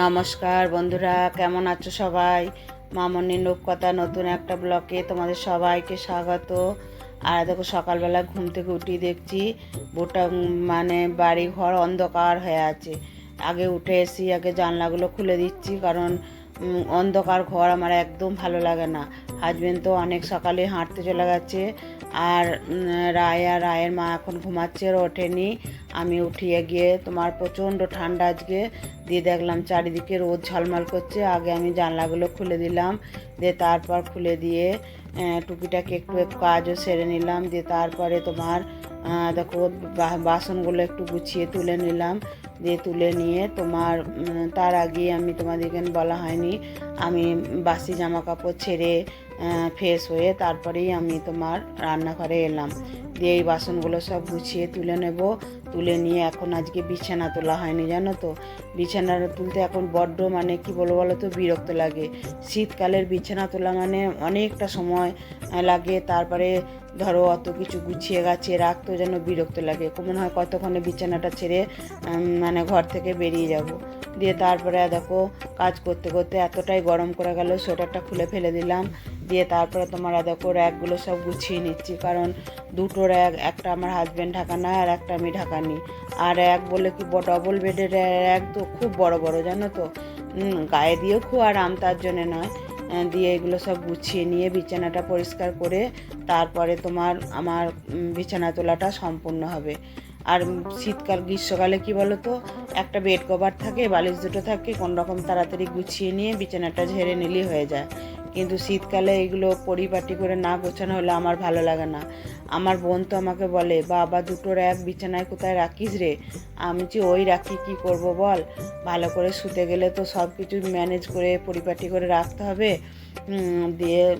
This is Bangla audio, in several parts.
নমস্কার বন্ধুরা, কেমন আছো সবাই? মামনি লোককথা নতুন একটা ব্লকে তোমাদের সবাইকে স্বাগত। আর দেখো, সকালবেলা ঘুম থেকে উঠি দেখছি গোটা মানে বাড়ি ঘর অন্ধকার হয়ে আছে। আগে উঠে এসি আগে জানলাগুলো খুলে দিচ্ছি, কারণ অন্ধকার ঘর আমার একদম ভালো লাগে না। হাজবেন্ড তো অনেক সকালে হাঁটতে চলে গেছে। আর রায়, রায়ের মা এখন ঘুমাচ্ছে আর ওঠেনি। আমি উঠিয়ে গিয়ে তোমার প্রচণ্ড ঠান্ডা আজকে। দিয়ে দেখলাম চারিদিকে রোদ ঝলমল করছে। আগে আমি জানলাগুলো খুলে দিলাম। দিয়ে তারপর খুলে দিয়ে টুকিটাকি একটু কাজও সেরে নিলাম। দিয়ে তারপরে তোমার দেখো বাসনগুলো একটু গুছিয়ে তুলে নিলাম। দিয়ে তুলে নিয়ে তোমার তার আগে আমি তোমাদেরকে বলা হয়নি আমি বাসি জামা কাপড় ছেড়ে ফ্রেশ হয়ে তারপরেই আমি তোমার রান্নাঘরে এলাম। দিয়ে এই বাসনগুলো সব গুছিয়ে তুলে নেব। তুলে নিয়ে এখন আজকে বিছানা তোলা হয়নি জানো তো? বিছানা তুলতে এখন বড্ড মানে কি বলব বলো তো বিরক্ত লাগে। শীতকালের বিছানা তোলা মানে অনেকটা সময় লাগে তারপরে ধরো অত কিছু গুছিয়ে গাছিয়ে রাখতেও যেন বিরক্ত লাগে। মনে হয় কতক্ষণে বিছানাটা ছেড়ে উম, মানে ঘর থেকে বেরিয়ে যাব। দিয়ে তারপরে দেখো কাজ করতে করতে এতটাই গরম করে গেল, সোয়েটারটা খুলে ফেলে দিলাম। দিয়ে তারপরে তোমার দেখো র্যাকগুলো সব গুছিয়ে নিচ্ছি, কারণ দুটো র্যাক, একটা আমার হাজব্যান্ড ঢাকানা আর একটা আমি ঢাকানি আর এক বলে কি ডবল বেডের র্যাক তো খুব বড় বড়, জানো তো? গায়ে দিয়েও খুব আরাম, তার জন্যে নয়। দিয়ে এগুলো সব গুছিয়ে নিয়ে বিছানাটা পরিষ্কার করে তারপরে তোমার আমার বিছানা তোলাটা সম্পূর্ণ হবে। আর শীতকাল, গ্রীষ্মকালে কি বলো তো একটা বেড কভার থাকে, বালিশ দুটো থাকে, কোনো রকম তাড়াতাড়ি গুছিয়ে নিয়ে বিছানাটা ঝেড়ে নিলেই হয়ে যায়। কিন্তু শীতকালে এগুলো পরিপাটি করে না গোছানো হলে আমার ভালো লাগে না। আমার বোন তো আমাকে বলে, বাবা, দুটো র্যাক বিছানায় কোথায় রাখিস রে? আমি যে, ওই রাখি, কি করব বল? ভালো করে শুতে গেলে তো সব কিছু ম্যানেজ করে পরিপাটি করে রাখতে হবে। দিয়ে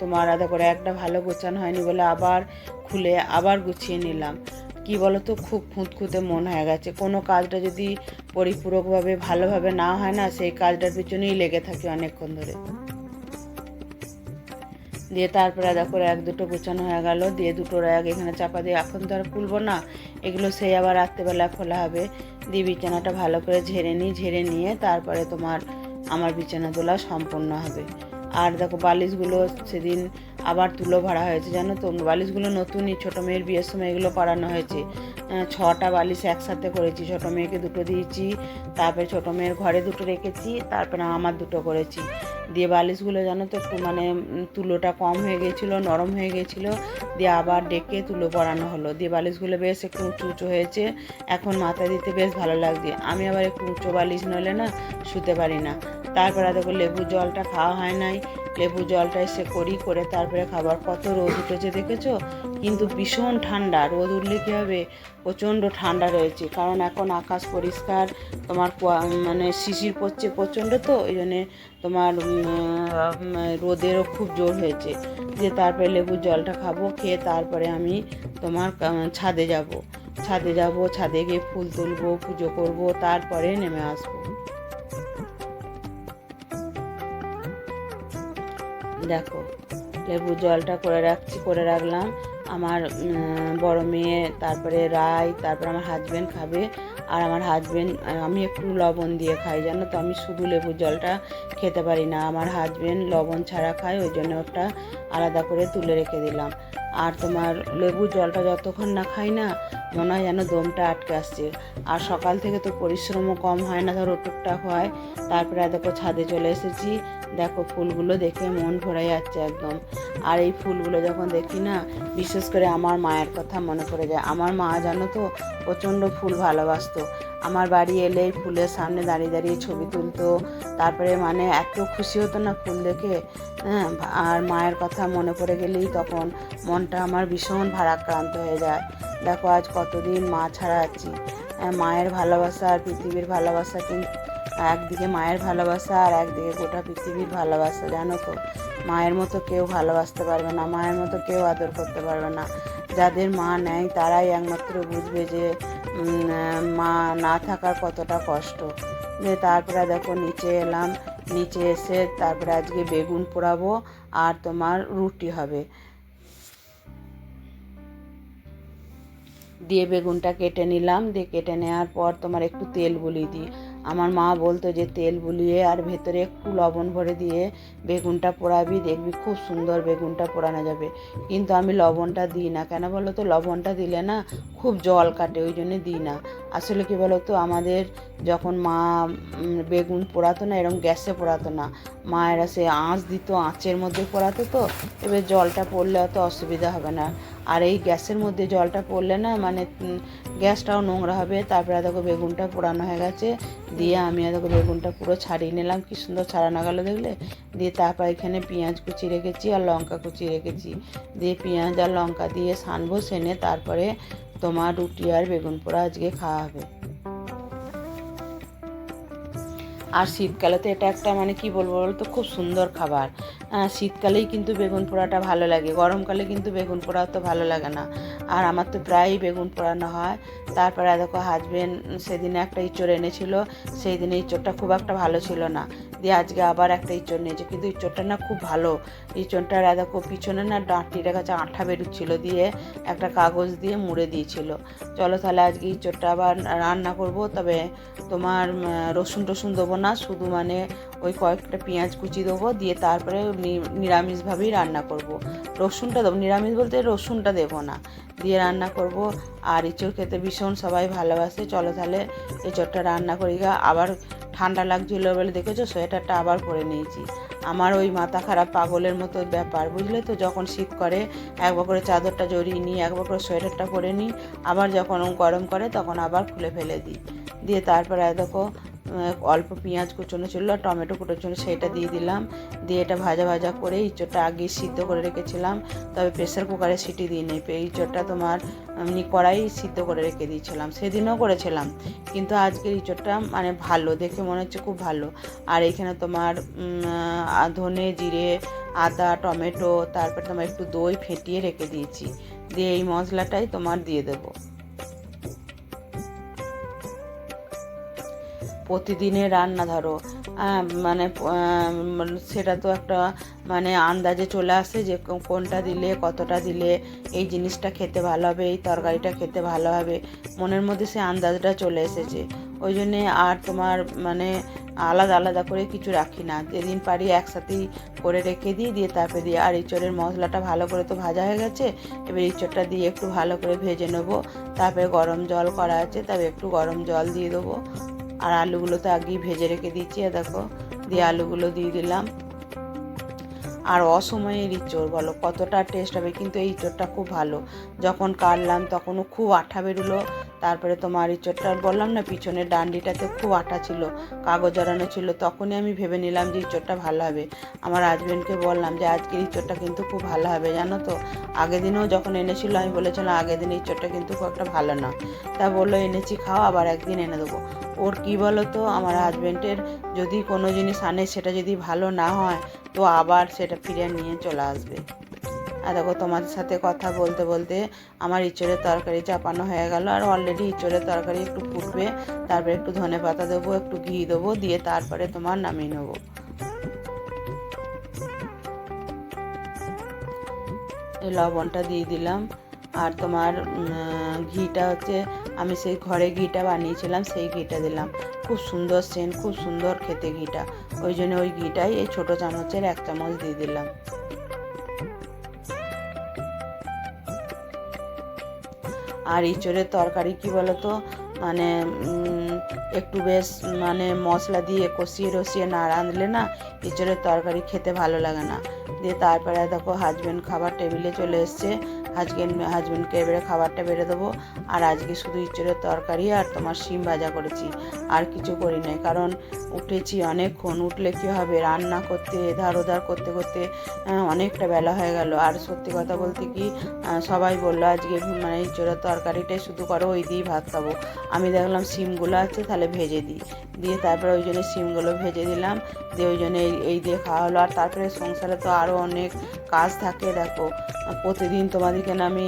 তোমার আদা করে একটা ভালো গোছানো হয়নি বলে আবার খুলে আবার গুছিয়ে নিলাম। কি বলো তো খুব খুঁতখুঁতে মন হয়ে গেছে। কোনো কাজটা যদি পরিপূরকভাবে ভালোভাবে না হয় না, সেই কাজটার পিছনেই লেগে থাকে অনেকক্ষণ ধরে। দিয়ে তারপরে দেখো এক দুটো গুছানো হয়ে গেল। দিয়ে দুটো র্যাক এখানে চাপা দিয়ে এখন তো আর খুলবো না। এগুলো সেই আবার রাত্রেবেলা খোলা হবে। দিয়ে বিছানাটা ভালো করে ঝেড়ে নিই, ঝেড়ে নিয়ে তারপরে তোমার আমার বিছানা তোলা সম্পূর্ণ হবে। আর দেখো বালিশগুলো সেদিন আবার তুলো ভাড়া হয়েছে, জানো তো? বালিশগুলো নতুনই, ছোটো মেয়ের বিয়ের সময় এগুলো করানো হয়েছে। ছটা বালিশ একসাথে করেছি, ছোটো মেয়েকে দুটো দিয়েছি, তারপরে ছোটো মেয়ের ঘরে দুটো রেখেছি, তারপরে আমার দুটো করেছি। দিয়ে বালিশগুলো জানো তো একটু মানে তুলোটা কম হয়ে গেছিল, নরম হয়ে গেছিল, দিয়ে আবার ডেকে তুলো পরানো হলো। দিয়ে বালিশগুলো বেশ একটু উঁচু উঁচু হয়েছে, এখন মাথা দিতে বেশ ভালো লাগছে। আমি আবার একটু উঁচু বালিশ নলে না, শুতে পারি না। তারপরে দেখো লেবু জলটা খাওয়া হয় নাই। লেবু জলটা এসে করি করে তারপরে খাবার কত রোদ উঠেছে দেখেছ? কিন্তু ভীষণ ঠান্ডা, রোদ উঠলে কী হবে? প্রচণ্ড ঠান্ডা রয়েছে। কারণ এখন আকাশ পরিষ্কার, তোমার মানে শিশির পড়ছে প্রচণ্ড তো, ওই জন্যে তোমার রোদেরও খুব জোর হয়েছে। যে তারপরে লেবুর জলটা খাব, খেয়ে তারপরে আমি তোমার ছাদে যাব। ছাদে যাব, ছাদে গিয়ে ফুল তুলবো, পুজো করব, তারপরে নেমে আসব। দেখো, লেবু জলটা করে রাখছি, করে রাখলাম। আমার বড় মেয়ে, তারপরে রায় তারপরে আমার হাজব্যান্ড খাবে। আর আমার হাজব্যান্ড আমি একটু লবণ দিয়ে খাই, জানো তো? আমি শুধু লেবু জলটা খেতে পারি না। আমার হাজব্যান্ড লবণ ছাড়া খায়, ওই জন্য ওটা আলাদা করে তুলে রেখে দিলাম। আর তোমার লেবু জলটা যতক্ষণ না খাই না, মনে হয় যেন দমটা আটকে আসছে। আর সকাল থেকে তো পরিশ্রমও কম হয় না, ধরো টুকটাক হয়। তারপরে দেখো ছাদে চলে এসেছি। দেখো ফুলগুলো দেখে মন ভরে যাচ্ছে একদম। আর এই ফুলগুলো যখন দেখি না বিশেষ করে আমার মায়ের কথা মনে পড়ে যায়। আমার মা জানো তো প্রচণ্ড ফুল ভালোবাসতো। আমার বাড়ি এলে ফুলের সামনে দাঁড়িয়ে দাঁড়িয়ে ছবি তুলতো। তারপরে মানে এত খুশি হতো না ফুল দেখে হ্যাঁ আর মায়ের কথা মনে পড়ে গেলেই তখন মনটা আমার ভীষণ ভারাক্রান্ত হয়ে যায়। দেখো আজ কতদিন মা ছাড়া আছি। হ্যাঁ, মায়ের ভালোবাসা আর পৃথিবীর ভালোবাসা কিন্তু একদিকে মায়ের ভালোবাসা আর একদিকে গোটা পৃথিবীর ভালোবাসা, জানো তো? মায়ের মতো কেউ ভালোবাসতে পারবে না, মায়ের মতো কেউ আদর করতে পারবে না। যাদের মা নেয় তারাই একমাত্র বুঝবে যে মা না থাকার কতটা কষ্ট। যে তারপরে দেখো, নিচে এলাম, নিচে এসে তারপরে আজকে বেগুন পোড়াবো আর তোমার রুটি হবে। দিয়ে বেগুনটা কেটে নিলাম, দিয়ে কেটে নেওয়ার পর তোমার একটু তেল গুলিয়ে দিই। আমার মা বলতো যে, তেল বুলিয়ে আর ভেতরে একটু লবণ ভরে দিয়ে বেগুনটা পোড়াবি, দেখবি খুব সুন্দর বেগুনটা পোড়ানো যাবে। কিন্তু আমি লবণটা দিই না। কেন বলো তো? লবণটা দিলে না খুব জল কাটে, ওই জন্য দিই না। আসলে কি বলো তো? আমাদের যখন মা বেগুন পোড়াতো না এরকম গ্যাসে পোড়াতো না। মায়েরা সে আঁচ দিত, আঁচের মধ্যে পোড়াতো তো, এবার জলটা পড়লে অত অসুবিধা হবে না। আর এই গ্যাসের মধ্যে জলটা পড়লে না মানে গ্যাসটাও নোংরা হবে, তারপরে দেখো বেগুনটা পোড়ানো হয়ে গেছে। দিয়ে আমি দেখো বেগুনটা পুরো ছাড়িয়ে নিলাম। কি সুন্দর ছাড়ানো গেলো দেখলে? দিয়ে তারপর এখানে পেঁয়াজ কুচি রেখেছি আর লঙ্কা কুচি রেখেছি। দিয়ে পেঁয়াজ আর লঙ্কা দিয়ে সানবো, সেনে তারপরে তোমার রুটি আর বেগুন পোড়া আজকে খাওয়া হবে। আর শীতকালে তো এটা একটা মানে কি বলব বলতো? খুব সুন্দর খাবার। শীতকালেই কিন্তু বেগুন পোড়াটা ভালো লাগে, গরমকালে কিন্তু বেগুন পোড়া তো ভালো লাগে না। আর আমার তো প্রায়ই বেগুন পোড়ানো হয়। তারপরে দেখো হাজবেন্ড সেদিনে একটা ইঁচড় এনেছিল, সেই দিনে ইঁচড়টা খুব একটা ভালো ছিল না। দিয়ে আজকে আবার একটা ইঁচড় নিয়েছে। কিন্তু ইঁচড়টা না খুব ভালো। ইঁচড়টার দেখো পিছনে না ডাঁটির কাছে আঠা বেরোচ্ছিল দিয়ে একটা কাগজ দিয়ে মুড়ে দিয়েছিল। চলো তাহলে আজকে ইঁচড়টা আবার রান্না করব। তবে তোমার রসুন টসুন দেবো না, শুধু মানে ওই কয়েকটা পেঁয়াজ কুচি দেবো দিয়ে তারপরে নিরামিষভাবেই রান্না করব। রসুনটা দেবো, নিরামিষ বলতে রসুনটা দেবো না। দিয়ে রান্না করব। আর ইঁচড় খেতে ভীষণ সবাই ভালোবাসে। চলো তাহলে ইঁচড়টা রান্না করি আবার ঠান্ডা লাগছিল বলে দেখেছ? সোয়েটারটা আবার পরে নিয়েছি। আমার ওই মাথা খারাপ পাগলের মতো ব্যাপার, বুঝলে তো? যখন শীত করে একবার করে চাদরটা জড়িয়ে নিই একবার করে সোয়েটারটা পরে নিই, আবার যখন গরম করে, তখন আবার খুলে ফেলে দিই। দিয়ে তারপরে দেখো অল্প পেঁয়াজ কুচনো ছিল আর টমেটো কুচনো সেইটা দিয়ে দিলাম। দিয়ে এটা ভাজা ভাজা করে ইঁচড়টা আগে সিদ্ধ করে রেখেছিলাম। তবে প্রেসার কুকারে সিটি দিই নেই ইঁচড়টা তোমার এমনি কড়াই সিদ্ধ করে রেখে দিয়েছিলাম। সেদিনও করেছিলাম। কিন্তু আজকের ইঁচড়টা মানে ভালো, দেখে মনে হচ্ছে খুব ভালো। আর এখানে তোমার ধনে, জিরে, আদা, টমেটো, তারপর তোমার একটু দই ফেটিয়ে রেখে দিয়েছি। দিয়ে এই মশলাটাই তোমার দিয়ে দেবো। প্রতিদিনের রান্না ধরো। মানে সেটা তো একটা মানে আন্দাজে চলে আসে যে কোনটা দিলে, কতটা দিলে, এই জিনিসটা খেতে ভালো হবে, এই তরকারিটা খেতে ভালো হবে। মনের মধ্যে সে আন্দাজটা চলে এসেছে। ওই জন্যে আর তোমার মানে আলাদা আলাদা করে কিছু রাখি না। যেদিন পারি একসাথেই করে রেখে দিই, দিয়ে তারপরে দিয়ে, আর ইঁচড়ের মশলাটা ভালো করে তো ভাজা হয়ে গেছে, এবার ইঁচড়টা দিয়ে একটু ভালো করে ভেজে নেব। তারপরে গরম জল করা আছে, তবে একটু গরম জল দিয়ে দেবো। আর আলুগুলো তো আগেই ভেজে রেখে দিচ্ছি আর দেখো, দিয়ে আলুগুলো দিয়ে দিলাম। আর অসময়ের ইঁচড়, বলো, কতটা টেস্ট হবে, কিন্তু এই ইঁচড়টা খুব ভালো। যখন কাটলাম, তখনও খুব আঠা বেরোলো তারপরে তোমার ইঁচড়টা বললাম না, পিছনের ডান্ডিটাতে খুব আঠা ছিল, কাগজ জড়ানো ছিল, তখনই আমি ভেবে নিলাম যে ইঁচড়টা ভালো হবে। আমার হাজব্যান্ডকে বললাম যে, আজকের ইঁচড়টা কিন্তু খুব ভালো হবে, জানো তো? আগের দিনেও যখন এনেছিল, আমি বলেছিলাম, আগের দিন ইঁচড়টা কিন্তু খুব একটা ভালো না। তা বলল, এনেছি, খাও, আবার একদিন এনে দেবো। ওর কি বলো তো আমার হাজব্যান্ডের যদি কোনো জিনিস আনে, সেটা যদি ভালো না হয়, তো আবার সেটা ফিরে নিয়ে চলে আসবে। আর দেখো তোমাদের সাথে কথা বলতে বলতে আমার ইঁচড়ের তরকারি চাপানো হয়ে গেল। আর অলরেডি ইঁচড়ের তরকারি একটু ফুটবে, তারপরে একটু ধনে পাতা দেবো, একটু ঘি দেবো, দিয়ে তারপরে তোমার নামিয়ে নেব। এই লবণটা দিয়ে দিলাম। আর তোমার ঘিটা হচ্ছে, আমি সেই ঘরে ঘিটা বানিয়েছিলাম, সেই ঘিটা দিলাম। খুব সুন্দর সেন্ট, খুব সুন্দর খেতে ঘিটা। ওই জন্য ওই ঘিটাই এই ছোটো চামচের এক চামচ দিয়ে দিলাম। আর ইঁচড়ের তরকারি কি তো মানে একটু বেশ মানে মশলা দিয়ে কষিয়ে রসিয়ে না রাঁধলে না ইঁচড়ের তরকারি খেতে ভালো লাগে না। দিয়ে তারপরে দেখো হাজব্যান্ড খাবার টেবিলে চলে এসছে। হাজবেন্ড হাজবেন্ডকে এবারে খাবারটা বেড়ে দেবো। আর আজকে শুধু ইঁচড়ের তরকারি আর তোমার শিম ভাজা করেছি। আর কিছু করি নাই, কারণ উঠেছি অনেকক্ষণ, উঠলে কী হবে? রান্না করতে, এধার ওধার করতে করতে অনেকটা বেলা হয়ে গেল। আর সত্যি কথা বলতে কি সবাই বলল আজকে মানে ইঁচড়ের তরকারিটাই শুধু করো, ওই দিয়েই ভাত খাব। আমি দেখলাম সিমগুলো আছে, তাহলে ভেজে দিই। দিয়ে তারপরে ওই জন্য সিমগুলো ভেজে দিলাম। দিয়ে ওই জন্য এই দিয়ে খাওয়া হলো। আর তারপরে সংসারে তো আরও অনেক কাজ থাকে, দেখো। প্রতিদিন তোমাদেরকে আমি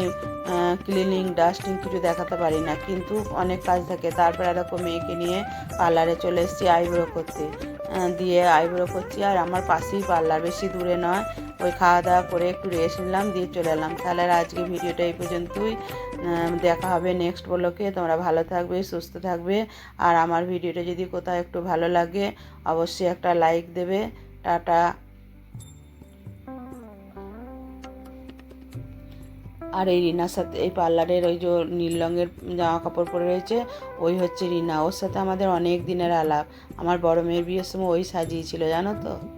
ক্লিনিং ডাস্টিং কিছু দেখাতে পারি না। কিন্তু অনেক কাজ থাকে। তারপরে দেখো মেয়েকে নিয়ে পার্লারে চলে এসেছি আইব্রো করতে। দিয়ে আইব্রো করছি আর আমার পাশেই পার্লার বেশি দূরে নয়। ওই খাওয়া দাওয়া করে একটু রেস্ট নিলাম, দিয়ে চলে এলাম। তাহলে আজকে ভিডিওটা এই পর্যন্তই। দেখা হবে নেক্সট ব্লকে তোমরা ভালো থাকবে, সুস্থ থাকবে। আর আমার ভিডিওটা যদি কোথাও একটু ভালো লাগে, অবশ্যই একটা লাইক দেবে। টাটা। আর এই রিনার সাথে, এই পার্লারের ওই যে নীল রঙের জামা কাপড় পরে রয়েছে, ওই হচ্ছে রিনা। ওর সাথে আমাদের অনেক দিনের আলাপ। আমার বড় মেয়ের বিয়ের সময় ওই সাজিয়েছিল, জানো তো?